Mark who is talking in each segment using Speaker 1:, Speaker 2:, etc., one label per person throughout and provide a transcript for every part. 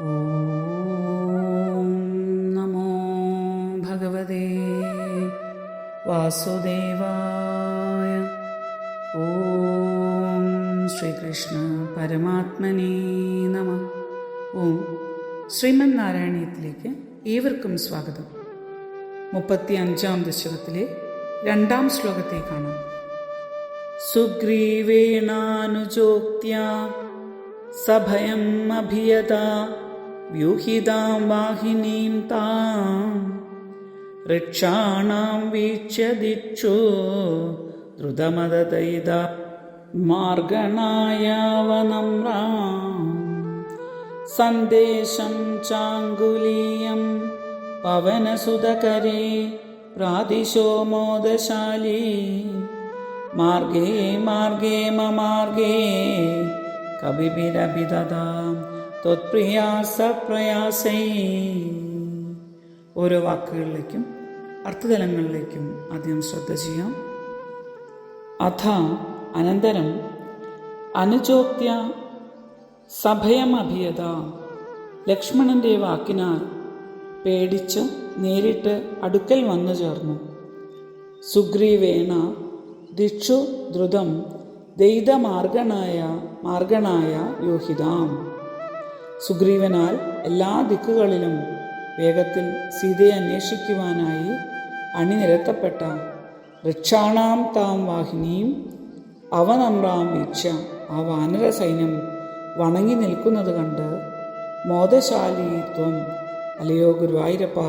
Speaker 1: ഓം നമോ ഭഗവതേ വാസുദേവായ ഓം ശ്രീകൃഷ്ണ പരമാത്മനേ നമ ഓം ശ്രീമന് നാരായണീയത്തിലേക്ക് ഏവർക്കും സ്വാഗതം. മുപ്പത്തി അഞ്ചാം ദശകത്തിലെ രണ്ടാം ശ്ലോകത്തെ കാണാം സുഗ്രീവേണാനുജോക്യ സഭയം അഭിയതാ വ്യൂഹിതാം വാഹിനീം താം ഋക്ഷാണാം വീക്ഷ്യ ദിക്ഷു ദ്രുതമതൈത മാർഗണായാവനമ്രാം സന്ദേശം ചാങ്കുലീയം പവനസുതകരേ പ്രാതിശോ മോദശാലീ മാർഗേ മാർഗേ മമാർഗേ ത്വത്പ്രിയാസപ്രയാസൈ. ഓരോ വാക്കുകളിലേക്കും അർത്ഥതലങ്ങളിലേക്കും ആദ്യം ശ്രദ്ധ ചെയ്യാം. അഥ അനന്തരം അനുചോക്യ സഭയമഭിയത. ലക്ഷ്മണന്റെ വാക്കിനാൽ പേടിച്ച് നേരിട്ട് അടുക്കൽ വന്നു ചേർന്നു. സുഗ്രീവേണ ദിക്ഷു ദ്രുതം ദൈതമാർഗണായ മാർഗണായ യോഹിതാം. സുഗ്രീവനാൽ എല്ലാ ദിക്കുകളിലും വേഗത്തിൽ സീതയെ അന്വേഷിക്കുവാനായി അണിനിരത്തപ്പെട്ട ഋക്ഷാണാം താം വാഹിനിയും അവനമ്രാം വീക്ഷ ആ വാനര സൈന്യം വണങ്ങി നിൽക്കുന്നത് കണ്ട് മോദശാലിത്വം അലയോ ഗുരുവായൂരപ്പ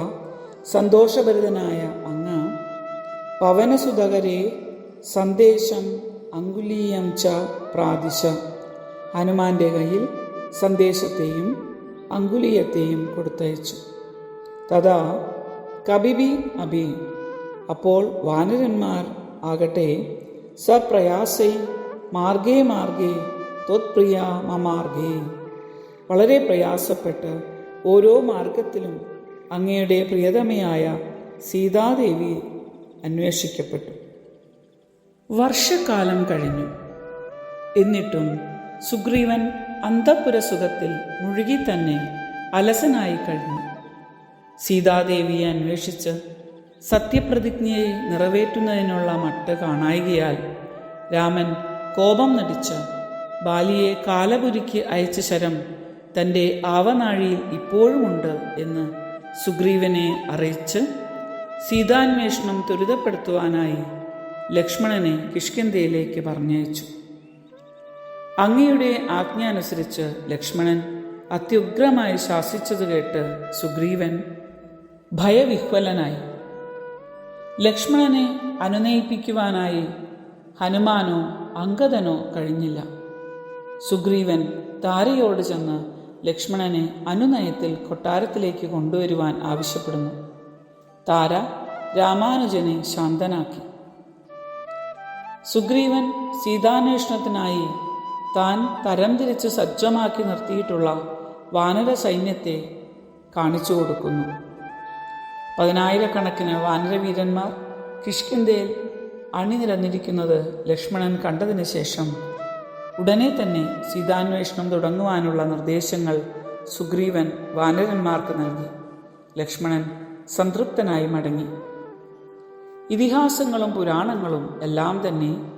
Speaker 1: സന്തോഷഭരിതനായ അങ്ങ് പവനസുതകരെ സന്ദേശം അങ്കുലീയം ച പ്രാദിശ. ഹനുമാന്റെ കയ്യിൽ സന്ദേശത്തെയും അങ്കുലീയത്തെയും കൊടുത്തയച്ചു. തഥാ കബിബി അബി. അപ്പോൾ വാനരന്മാർ ആകട്ടെ സപ്രയാസൈ മാർഗേ മാർഗേ ത്വത്പ്രിയ മമാർഗേ വളരെ പ്രയാസപ്പെട്ട് ഓരോ മാർഗത്തിലും അങ്ങയുടെ പ്രിയതമയായ സീതാദേവി അന്വേഷിക്കപ്പെട്ടു. വർഷക്കാലം കഴിഞ്ഞു. എന്നിട്ടും സുഗ്രീവൻ അന്തപുര സുഖത്തിൽ മുഴുകി തന്നെ അലസനായി കഴിഞ്ഞു. സീതാദേവിയെ അന്വേഷിച്ച് സത്യപ്രതിജ്ഞയെ നിറവേറ്റുന്നതിനുള്ള മട്ട് കാണായികയാൽ രാമൻ കോപം നടിച്ച് ബാലിയെ കാലപുരിക്ക് അയച്ച ശരം തന്റെ ആവനാഴിയിൽ ഇപ്പോഴുമുണ്ട് എന്ന് സുഗ്രീവനെ അറിയിച്ച് സീതാന്വേഷണം ത്വരിതപ്പെടുത്തുവാനായി ലക്ഷ്മണനെ കിഷ്കിന്ധയിലേക്ക് പറഞ്ഞയച്ചു. അങ്ങയുടെ ആജ്ഞ അനുസരിച്ച് ലക്ഷ്മണൻ അത്യുഗ്രമായി ശാസിച്ചത് കേട്ട് സുഗ്രീവൻ ഭയവിഹ്വലനായി. ലക്ഷ്മണനെ അനുനയിപ്പിക്കുവാനായി ഹനുമാനോ അങ്കദനോ കഴിഞ്ഞില്ല. സുഗ്രീവൻ താരയോട് ചെന്ന് ലക്ഷ്മണനെ അനുനയത്തിൽ കൊട്ടാരത്തിലേക്ക് കൊണ്ടുവരുവാൻ ആവശ്യപ്പെടുന്നു. താര രാമാനുജനെ ശാന്തനാക്കി. സുഗ്രീവൻ സീതാന്വേഷണത്തിനായി താൻ തരംതിരിച്ച് സജ്ജമാക്കി നിർത്തിയിട്ടുള്ള വാനര സൈന്യത്തെ കാണിച്ചു കൊടുക്കുന്നു. പതിനായിരക്കണക്കിന് വാനരവീരന്മാർ കിഷ്കിന്ധയിൽ അണിനിരന്നിരിക്കുന്നത് ലക്ഷ്മണൻ കണ്ടതിന് ശേഷം ഉടനെ തന്നെ സീതാന്വേഷണം തുടങ്ങുവാനുള്ള നിർദ്ദേശങ്ങൾ സുഗ്രീവൻ വാനരന്മാർക്ക് നൽകി. ലക്ഷ്മണൻ സംതൃപ്തനായി മടങ്ങി. ഇതിഹാസങ്ങളും പുരാണങ്ങളും എല്ലാം തന്നെ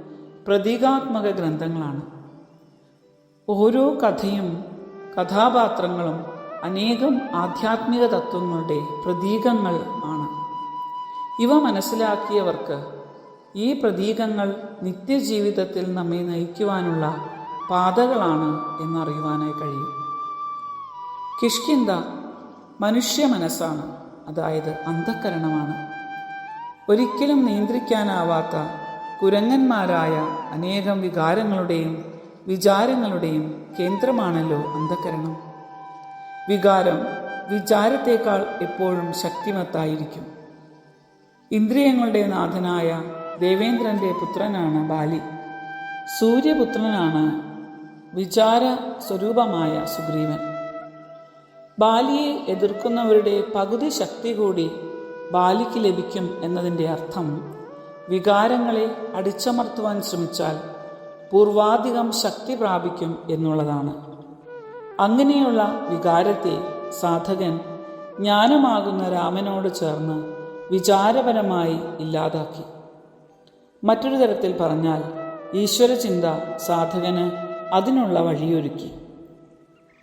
Speaker 1: പ്രതീകാത്മക ഗ്രന്ഥങ്ങളാണ്. ഓരോ കഥയും കഥാപാത്രങ്ങളും അനേകം ആധ്യാത്മിക തത്വങ്ങളുടെ പ്രതീകങ്ങൾ ആണ്. ഇവ മനസ്സിലാക്കിയവർക്ക് ഈ പ്രതീകങ്ങൾ നിത്യജീവിതത്തിൽ നമ്മെ നയിക്കുവാനുള്ള പാതകളാണ് എന്നറിയുവാനായി കഴിയും. കിഷ്കിന്ത മനുഷ്യ മനസ്സാണ് അതായത് അന്ധക്കരണമാണ് ഒരിക്കലും നിയന്ത്രിക്കാനാവാത്ത കുരങ്ങന്മാരായ അനേകം വികാരങ്ങളുടെയും വിചാരങ്ങളുടെയും കേന്ദ്രമാണല്ലോ അന്ധകരണം. വികാരം വിചാരത്തേക്കാൾ എപ്പോഴും ശക്തിമത്തായിരിക്കും. ഇന്ദ്രിയങ്ങളുടെ നാഥനായ ദേവേന്ദ്രന്റെ പുത്രനാണ് ബാലി. സൂര്യപുത്രനാണ് വിചാര സ്വരൂപമായ സുഗ്രീവൻ. ബാലിയെ എതിർക്കുന്നവരുടെ പകുതി ശക്തി കൂടി ബാലിക്ക് ലഭിക്കും എന്നതിന്റെ അർത്ഥം വികാരങ്ങളെ അടിച്ചമർത്തുവാൻ ശ്രമിച്ചാൽ പൂർവാധികം ശക്തി പ്രാപിക്കും എന്നുള്ളതാണ്. അങ്ങനെയുള്ള വികാരത്തെ സാധകൻ ജ്ഞാനമാകുന്ന രാമനോട് ചേർന്ന് വിചാരപരമായി ഇല്ലാതാക്കി. മറ്റൊരു തരത്തിൽ പറഞ്ഞാൽ ഈശ്വരചിന്ത സാധകന് അതിനുള്ള വഴിയൊരുക്കി.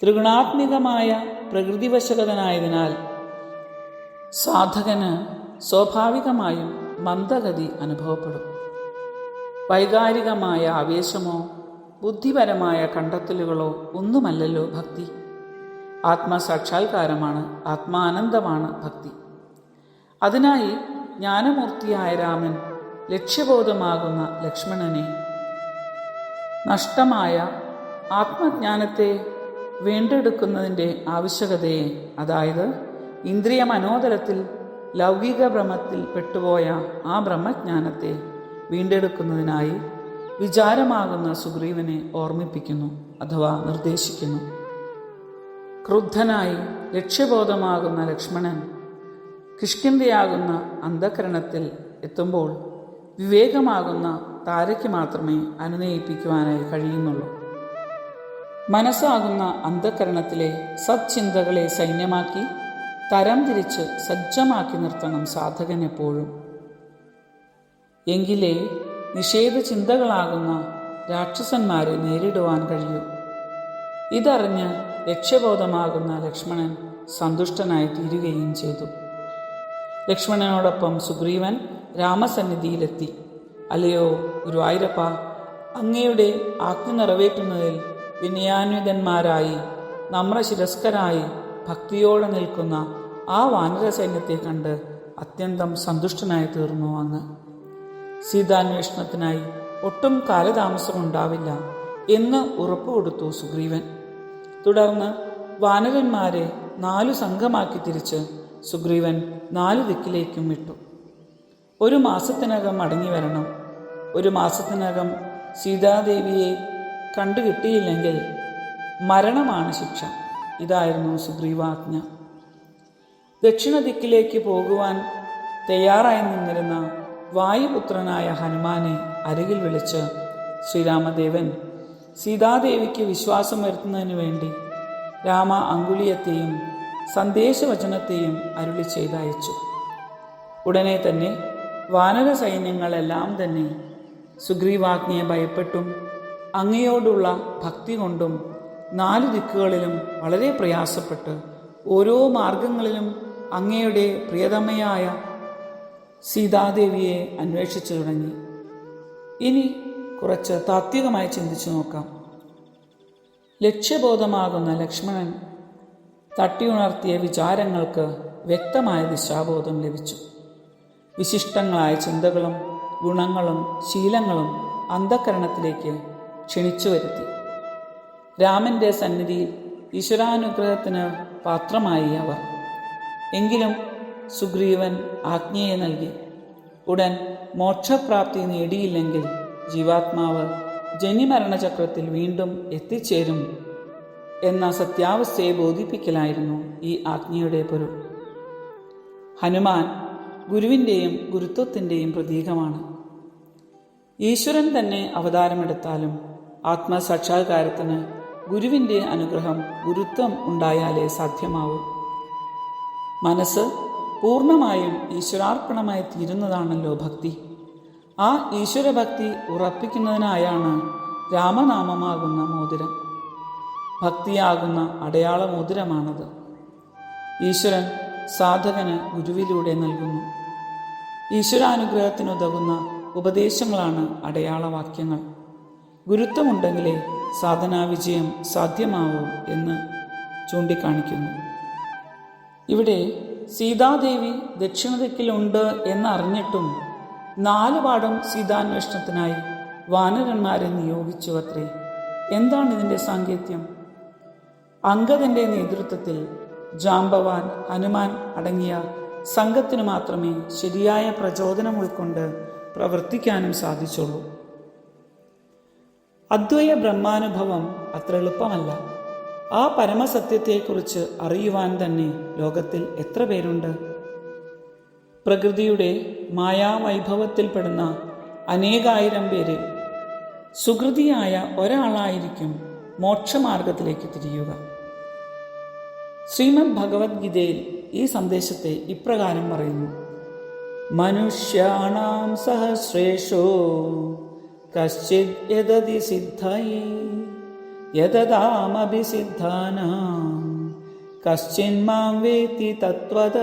Speaker 1: ത്രിഗുണാത്മികമായ പ്രകൃതിവശകതനായതിനാൽ സാധകന് സ്വാഭാവികമായും മന്ദഗതി അനുഭവപ്പെടും. വൈകാരികമായ ആവേശമോ ബുദ്ധിപരമായ കണ്ടെത്തലുകളോ ഒന്നുമല്ലല്ലോ ഭക്തി. ആത്മസാക്ഷാത്കാരമാണ് ആത്മാനന്ദമാണ് ഭക്തി. അതിനായി ജ്ഞാനമൂർത്തിയായ രാമൻ ലക്ഷ്യബോധമാകുന്ന ലക്ഷ്മണനെ നഷ്ടമായ ആത്മജ്ഞാനത്തെ വീണ്ടെടുക്കുന്നതിന്റെ ആവശ്യകതയെ അതായത് ഇന്ദ്രിയ മനോതലത്തിൽ ലൗകിക ഭ്രമത്തിൽ പെട്ടുപോയ ആ ബ്രഹ്മജ്ഞാനത്തെ വീണ്ടെടുക്കുന്നതിനായി വിചാരമാകുന്ന സുഗ്രീവനെ ഓർമ്മിപ്പിക്കുന്നു അഥവാ നിർദ്ദേശിക്കുന്നു. ക്രുദ്ധനായി ലക്ഷ്യബോധമാകുന്ന ലക്ഷ്മണൻ കിഷ്കിന്തിയാകുന്ന അന്ധകരണത്തിൽ എത്തുമ്പോൾ വിവേകമാകുന്ന താരയ്ക്ക് മാത്രമേ അനുനയിപ്പിക്കുവാനായി കഴിയുന്നുള്ളൂ. മനസ്സാകുന്ന അന്ധകരണത്തിലെ സച്ചിന്തകളെ സൈന്യമാക്കി തരംതിരിച്ച് സജ്ജമാക്കി നിർത്തണം സാധകൻ എപ്പോഴും. എങ്കിലേ നിഷേധ ചിന്തകളാകുന്ന രാക്ഷസന്മാരെ നേരിടുവാൻ കഴിയൂ. ഇതറിഞ്ഞ് ലക്ഷ്യബോധമാകുന്ന ലക്ഷ്മണൻ സന്തുഷ്ടനായി തീരുകയും ചെയ്തു. ലക്ഷ്മണനോടൊപ്പം സുഗ്രീവൻ രാമസന്നിധിയിലെത്തി. അല്ലയോ ഗുരുവായൂരപ്പ അങ്ങയുടെ ആജ്ഞ നിറവേറ്റുന്നതിൽ വിനയാന്വിതന്മാരായി നമ്രശിരസ്കരായി ഭക്തിയോടെ നിൽക്കുന്ന ആ വാനര സൈന്യത്തെ കണ്ട് അത്യന്തം സന്തുഷ്ടനായി തീർന്നു അങ്ങ്. സീതാന്വേഷണത്തിനായി ഒട്ടും കാലതാമസം കാലതാമസമുണ്ടാവില്ല എന്ന് ഉറപ്പുകൊടുത്തു സുഗ്രീവൻ. തുടർന്ന് വാനരന്മാരെ നാലു സംഘമാക്കി തിരിച്ച് സുഗ്രീവൻ നാലു ദിക്കിലേക്കും വിട്ടു. ഒരു മാസത്തിനകം മടങ്ങി വരണം. ഒരു മാസത്തിനകം സീതാദേവിയെ കണ്ടുകിട്ടിയില്ലെങ്കിൽ മരണമാണ് ശിക്ഷ. ഇതായിരുന്നു സുഗ്രീവാജ്ഞ. ദക്ഷിണ ദിക്കിലേക്ക് പോകുവാൻ തയ്യാറായി നിന്നിരുന്ന വായുപുത്രനായ ഹനുമാനെ അരികിൽ വിളിച്ച് ശ്രീരാമദേവൻ സീതാദേവിക്ക് വിശ്വാസം വരുത്തുന്നതിന് വേണ്ടി രാമ അങ്കുലിയത്തെയും സന്ദേശവചനത്തെയും അരുളി ചെയ്തയച്ചു. ഉടനെ തന്നെ വാനര സൈന്യങ്ങളെല്ലാം തന്നെ സുഗ്രീവാജ്ഞയെ ഭയപ്പെട്ടും അങ്ങയോടുള്ള ഭക്തി കൊണ്ടും നാല് ദിക്കുകളിലും വളരെ പ്രയാസപ്പെട്ട് ഓരോ മാർഗങ്ങളിലും അങ്ങയുടെ പ്രിയതമയായ സീതാദേവിയെ അന്വേഷിച്ചു തുടങ്ങി. ഇനി കുറച്ച് താത്വികമായി ചിന്തിച്ചു നോക്കാം. ലക്ഷ്യബോധമാകുന്ന ലക്ഷ്മണൻ തട്ടിയുണർത്തിയ വിചാരങ്ങൾക്ക് വ്യക്തമായ ദിശാബോധം ലഭിച്ചു. വിശിഷ്ടങ്ങളായ ചിന്തകളും ഗുണങ്ങളും ശീലങ്ങളും അന്ധകരണത്തിലേക്ക് ക്ഷണിച്ചു വരുത്തി. രാമന്റെ സന്നിധിയിൽ ഈശ്വരാനുഗ്രഹത്തിന് പാത്രമായി അവർ. എങ്കിലും സുഗ്രീവൻ ആജ്ഞയെ നൽകി. ഉടൻ മോക്ഷപ്രാപ്തി നേടിയില്ലെങ്കിൽ ജീവാത്മാവ് ജനിമരണചക്രത്തിൽ വീണ്ടും എത്തിച്ചേരും എന്ന സത്യാവസ്ഥയെ ബോധിപ്പിക്കലായിരുന്നു ഈ ആജ്ഞയുടെ പൊരുൾ. ഹനുമാൻ ഗുരുവിന്റെയും ഗുരുത്വത്തിന്റെയും പ്രതീകമാണ്. ഈശ്വരൻ തന്നെ അവതാരമെടുത്താലും ആത്മസാക്ഷാത്കാരത്തിന് ഗുരുവിന്റെ അനുഗ്രഹം ഗുരുത്വം ഉണ്ടായാലേ സാധ്യമാവൂ. മനസ്സ് പൂർണമായും ഈശ്വരാർപ്പണമായി തീരുന്നതാണല്ലോ ഭക്തി. ആ ഈശ്വരഭക്തി ഉറപ്പിക്കുന്നതിനായാണ് രാമനാമമാകുന്ന മോതിരം. ഭക്തിയാകുന്ന അടയാള മോതിരമാണത്. ഈശ്വരൻ സാധകന് ഗുരുവിലൂടെ നൽകുന്നു. ഈശ്വരാനുഗ്രഹത്തിനുതകുന്ന ഉപദേശങ്ങളാണ് അടയാളവാക്യങ്ങൾ ഗുരുത്വമുണ്ടെങ്കിലേ സാധനാവിജയം സാധ്യമാവൂ എന്ന് ചൂണ്ടിക്കാണിക്കുന്നു. ഇവിടെ സീതാദേവി ദക്ഷിണദിക്കിലുണ്ട് എന്നറിഞ്ഞിട്ടും നാല് പാടം സീതാന്വേഷണത്തിനായി വാനരന്മാരെ നിയോഗിച്ചു അത്രേ എന്താണ് ഇതിന്റെ സാങ്കേത്യം? അങ്കദന്റെ നേതൃത്വത്തിൽ ജാംബവാൻ ഹനുമാൻ അടങ്ങിയ സംഘത്തിന് മാത്രമേ ശരിയായ പ്രചോദനം ഉൾക്കൊണ്ട് പ്രവർത്തിക്കാനും സാധിച്ചുള്ളൂ. അദ്വയ ബ്രഹ്മാനുഭവം അത്ര എളുപ്പമല്ല. ആ പരമസത്യത്തെക്കുറിച്ച് അറിയുവാൻ തന്നെ ലോകത്തിൽ എത്ര പേരുണ്ട്? പ്രകൃതിയുടെ മായാവൈഭവത്തിൽപ്പെടുന്ന അനേകായിരം പേര് സുകൃതിയായ ഒരാളായിരിക്കും മോക്ഷമാർഗത്തിലേക്ക് തിരിയുക. ശ്രീമദ് ഭഗവത്ഗീതയിൽ ഈ സന്ദേശത്തെ ഇപ്രകാരം പറയുന്നു. മനുഷ്യാണാം സഹസ്രേഷോ കശ്ചിത് യദതി സിദ്ധയേ. യദതാമഭിസിദ്ധാനാം കശ്ചിന്മാം വേത്തി തത്വത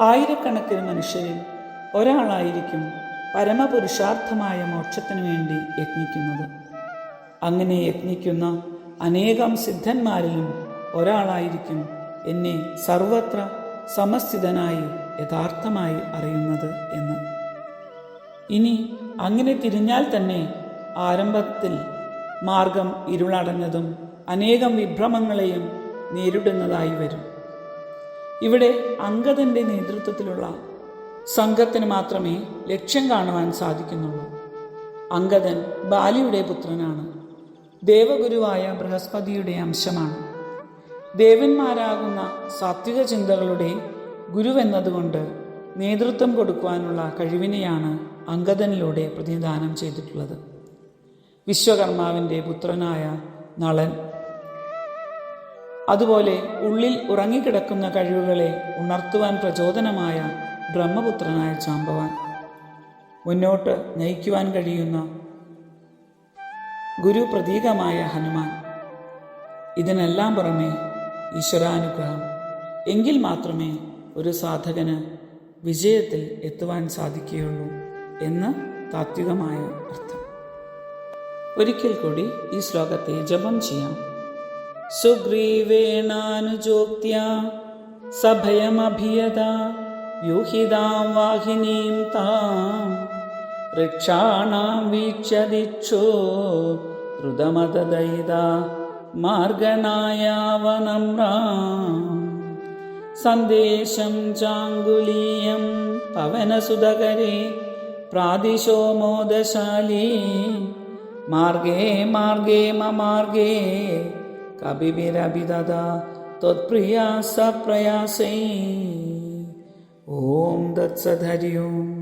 Speaker 1: ആയിരക്കണക്കിന് മനുഷ്യരിൽ ഒരാളായിരിക്കും പരമപുരുഷാർത്ഥമായ മോക്ഷത്തിനു വേണ്ടി യത്നിക്കുന്നത് അങ്ങനെ യത്നിക്കുന്ന അനേകം സിദ്ധന്മാരിലും ഒരാളായിരിക്കും എന്നെ സർവത്ര സമസ്ഥിതനായി യഥാർത്ഥമായി അറിയുന്നത് എന്ന്. ഇനി അങ്ങനെ തിരിഞ്ഞാൽ തന്നെ ആരംഭത്തിൽ മാർഗം ഇരുളടഞ്ഞതും അനേകം വിഭ്രമങ്ങളെയും നേരിടുന്നതായി വരും. ഇവിടെ അംഗതന്റെ നേതൃത്വത്തിലുള്ള സംഘത്തിന് മാത്രമേ ലക്ഷ്യം കാണുവാൻ സാധിക്കുന്നുള്ളൂ. അംഗതൻ ബാലിയുടെ പുത്രനാണ്. ദേവഗുരുവായ ബൃഹസ്പതിയുടെ അംശമാണ്. ദേവന്മാരാകുന്ന സാത്വിക ചിന്തകളുടെ ഗുരുവെന്നതുകൊണ്ട് നേതൃത്വം കൊടുക്കുവാനുള്ള കഴിവിനെയാണ് അംഗതനിലൂടെ പ്രതിനിധാനം ചെയ്തിട്ടുള്ളത്. വിശ്വകർമാവിന്റെ പുത്രനായ നളൻ. അതുപോലെ ഉള്ളിൽ ഉറങ്ങിക്കിടക്കുന്ന കഴിവുകളെ ഉണർത്തുവാൻ പ്രചോദനമായ ബ്രഹ്മപുത്രനായ ചാമ്പവാൻ. മുന്നോട്ട് നയിക്കുവാൻ കഴിയുന്ന ഗുരു പ്രതീകമായ ഹനുമാൻ. ഇതിനെല്ലാം പുറമെ ഈശ്വരാനുഗ്രഹം. എങ്കിൽ മാത്രമേ ഒരു സാധകന് വിജയത്തിൽ എത്തുവാൻ സാധിക്കുകയുള്ളൂ എന്ന് താത്വികമായ അർത്ഥം ഒരിക്കൽ കൂടി ഈ ശ്ലോകത്തെ ജപം ചെയ്യാം. സുഗ്രീവേണാനുജോക്ത്യ സഭയമഭിയത വ്യൂഹിതാം വാഹിനീം താം വൃക്ഷാണാം വീക്ഷ്യ ദിക്ഷോ ദ്രുതമതദയിത മാർഗണായാവനമ്രാ സന്ദേശം ചാങ്കുലീയം പവനസുതകരെ പ്രാദിശോ मार्गे मार्गे ममार्गे भी दादा तत्प्रिया ॐ तत्सद् हरि ओम्।